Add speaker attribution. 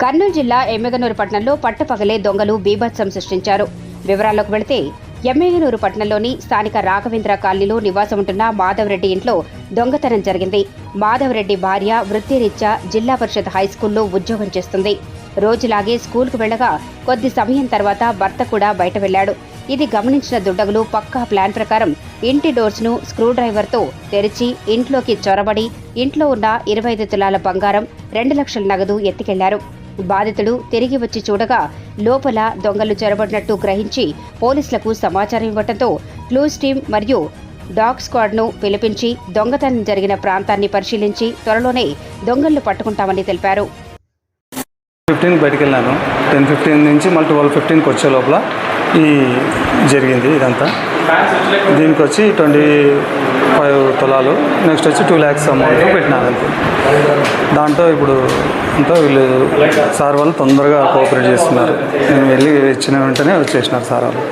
Speaker 1: కర్నూలు జిల్లా ఎమ్మెగనూరు పట్టణంలో పట్టపగలే దొంగలు బీభత్సం సృష్టించారు. వివరాల్లోకి వెళితే ఎమ్మెగనూరు పట్టణంలోని స్థానిక రాఘవేంద్ర కాలనీలో నివాసం ఉంటున్న మాధవరెడ్డి ఇంట్లో దొంగతనం జరిగింది. మాధవరెడ్డి భార్య వృత్తిరీత్యా జిల్లా పరిషత్ హైస్కూల్లో ఉద్యోగం చేస్తుంది. రోజులాగే స్కూల్కు వెళ్ళగా కొద్ది సమయం తర్వాత భర్త కూడా బయట వెళ్ళాడు ఇది గమనించిన దుండగులు పక్కా ప్లాన్ ప్రకారం ఇంటి డోర్స్ను స్క్రూడ్రైవర్తో స్క్రూ తెరిచి ఇంట్లోకి చొరబడి ఇంట్లో ఉన్న ఇరవై ఐదు తులాల బంగారం రెండు లక్షల నగదు ఎత్తుకెళ్ళారు. బాధితుడు తిరిగి వచ్చి చూడగా లోపల దొంగలు చొరబడినట్టు గ్రహించి పోలీసులకు సమాచారం ఇవ్వడంతో క్లూస్ టీం మరియు డాగ్ స్క్వాడ్ను పిలిపించి దొంగతనం జరిగిన ప్రాంతాన్ని పరిశీలించి త్వరలోనే దొంగలను పట్టుకుంటామని తెలిపారు.
Speaker 2: ఫిఫ్టీన్కి బయటికి వెళ్ళాను టెన్ ఫిఫ్టీన్ నుంచి మళ్ళీ ట్వెల్వ్ ఫిఫ్టీన్కి వచ్చే లోపల ఈ జరిగింది ఇదంతా. దీనికి వచ్చి ట్వంటీ ఫైవ్ తులాలు. నెక్స్ట్ వచ్చి టూ ల్యాక్స్ అమౌంట్ పెట్టినాను దాంట్లో ఇప్పుడు అంతా వీళ్ళు సార్ వాళ్ళు తొందరగా కోఆపరేట్ చేస్తున్నారు. నేను వెళ్ళి ఇచ్చిన వెంటనే వచ్చేసినారు సార్ వాళ్ళు.